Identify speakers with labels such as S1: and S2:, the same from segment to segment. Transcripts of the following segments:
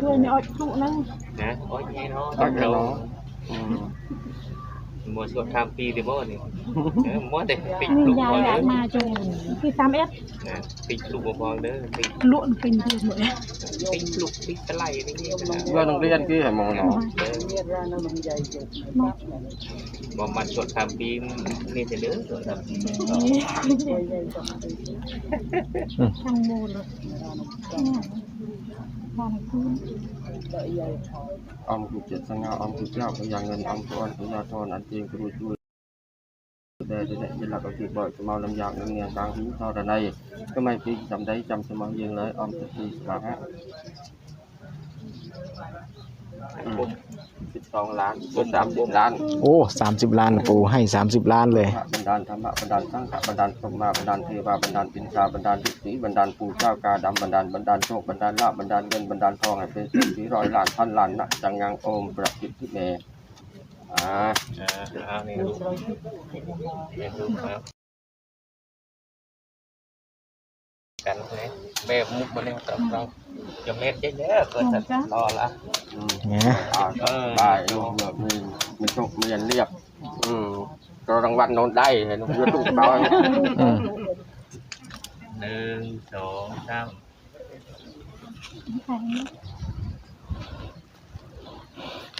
S1: ช่วยในอดทุนั่ง
S2: นะโอ้ยไงเนาะ
S3: ตั้งแต่
S2: เรา
S3: เนาะอืม
S2: มัวชดทำปีเดียวบ่นี่เออมัวแต่ปิด
S1: นี่
S2: ลูก
S1: ยาย
S2: พอ
S1: อยา
S2: เด้
S1: กมาจงที่สามเอส
S2: นะปิดลูกพอเด้อปิด
S1: ล้วนเป็นที่หมดเลย
S2: ปิ បងគូអំគុចិត្តសង្ឃ
S3: អំគុចៅយ៉ាងងិនអំគួនញ្ញាធនអន្តេគ្រូជួយ
S2: ដែលដែលជាលក្ខណៈបើស្មោលំយ៉ាងនឹងមានតាំងពី
S1: តរណីស្មៃពីចំដីចាំស្មោះយើង
S3: លើអំទិទីស្វាហា สง่าออมกุเจ้าพยาเงินออมทอนพยาทอนอันเจียงกรุจุยแต่แต่แต่หลักก็คือบ่อยสมาลำยางเนียงกลางหูเท่าระในก็ไม่ปีจำได้จำสมองยิงเลยออมสตีสบาฮะสิบสองล้านเป็นสามสิบล้าน
S4: โอ้สามสิบล้านปู่ให้สามสิบล้านเลย
S3: พระบันดาลธรรมะบันดาลสังฆะบันดาลสมมาบันดาลเทวาบันดาลปินชาบันดาลฤทธิบันดาลปู่เจ้ากาดำบันดาลบันดาลโชคบันดาลลาภบันดาลเงินบันดาลทองให้เป็นเศรษฐีร้อยล้านพันล้านนะจังงังโอมประสิทธิเมอ่า
S2: อ่าเอานี่ลูกนี่ลูกครับกันเลยแม่มุกมาเนี่ยตับเราจะเม็ดเยอะๆเกิดจะรอละ
S3: อืม
S4: เนี่ย
S3: อ่า
S2: เออ
S3: ได้ลูกแบบนี้มันโชคเมียนเรียบ อืมก็รางวัลโนนได้เห็นยูทูบเขา
S4: อืม
S2: หนึ่งสองสาม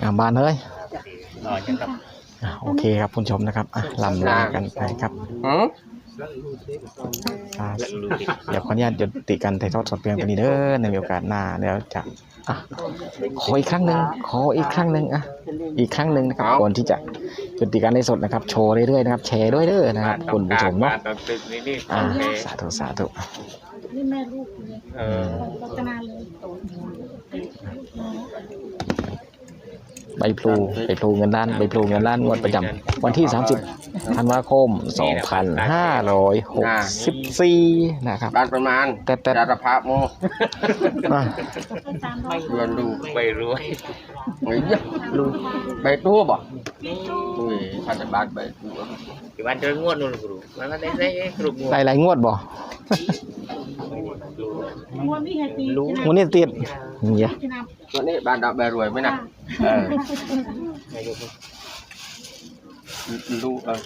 S4: อ่าบ้านเฮ้ย
S2: รอจะกลับ
S4: อะโอเคครับคุณผู้ชมนะครับอะลำลากันไปครับ
S3: อืม
S4: อ่า
S2: แล้วลูกดิ
S4: เดี๋ยวขออนุญาตหยุดติกันถ่ายทอดสดเพียงเท่านี้เด้อในโอกาสหน้าเดี๋ยวจะอะขออีกครั้งหนึ่งขออีกครั้งหนึ่งอะอีกครั้งหนึ่งนะครับก่อนที่จะหยุดติการในสดนะครับ โชว์เรื่อยๆนะครับ แชร์ด้วยเด้อนะครับคุณผู้ชมเนาะ
S2: ตอนตึกนี่นี่
S4: อ่า
S2: โอเค
S4: สาธุสาธุ
S1: นี่แม่ลูกเลย
S2: เออ
S1: รัตนาเลย
S4: ใบพลูใบพลูเงินล้านใบพลูเงินล้านงวดประจำวันที่ 30ธันวาคม 2564 นะครับ
S3: บ้านประมาณ
S4: แต่แต่
S3: ดาราภาพโม
S4: อะ
S1: สามร้อย
S3: เรือนดู
S2: ไม่รวย
S3: เฮ้ยลูกใบตู้บ่อุ้ยพันธบัตรใบตู้
S2: ที่บ้านเจองวดนู่นครูมันก็ได้ได้กลุ่มงวด
S4: หลายหลายๆงวดบ่
S1: งวดนี้ให้ตี
S4: งวดนี้ติดเนี่ย
S1: ที่นับ
S3: วันนี้บ้านดาวใบรวยไหมนะเออลูกเออ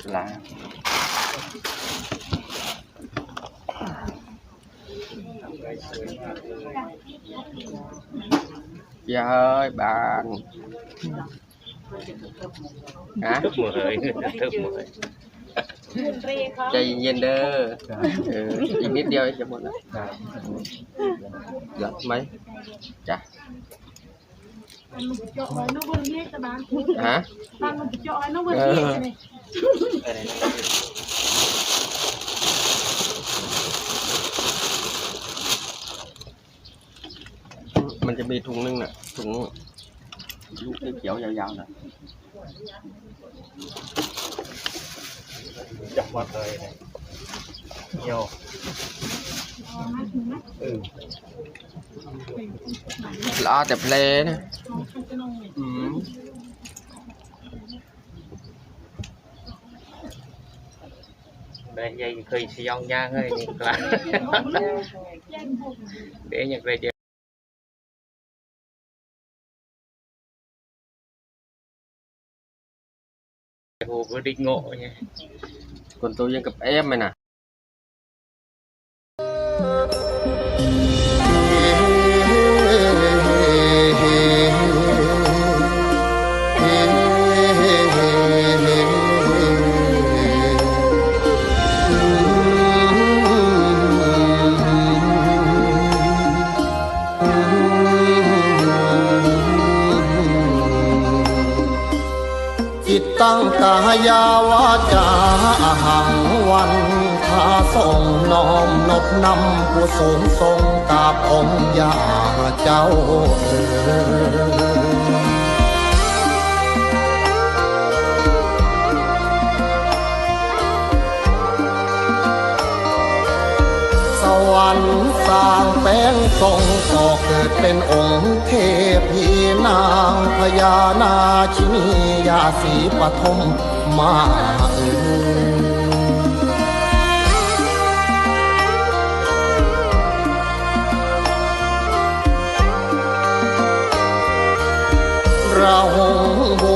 S3: ลาอย่าเฮ้ยบ้านฮะ
S2: ทึบหมดเลยทึบหมดเลย
S3: ใจเย็นๆเด้อเอออีกนิดเดียวจะหมดแล้วเยอะไหมจ้ะ
S1: มันเจาะไว้น้องบนเนี้ตะบาน
S3: ฮะ
S1: บ้านมันเจาะไว้น้องบนเนี้เลย
S2: เออ
S3: มันจะมีถุงนึงน่ะถุงลูกเขียวๆยาวๆน่ะ
S2: จับวัดเลยโย
S3: ลาแต่เพลนะอืม
S2: đây dây khơi xì ông nha ơi nhìn là để nhặt về hồ vừa định ngộ nha
S3: คนตัวยังกั
S5: ตั้งกายาวาจาอาหังวันทาส่งน้อมนบนำผู้สูงทรงกราบองค์ยาเจ้าเอ๋ย สร้างแปลงทรงก่อเกิดเป็นองค์เทพีนางพญานาชินียาสีปฐมมาเอ บุ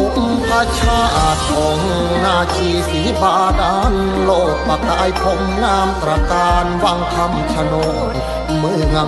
S5: พชาติของนาชีสีบาดาลโลกประกายผมงามตระการวังคำชโนดเมือง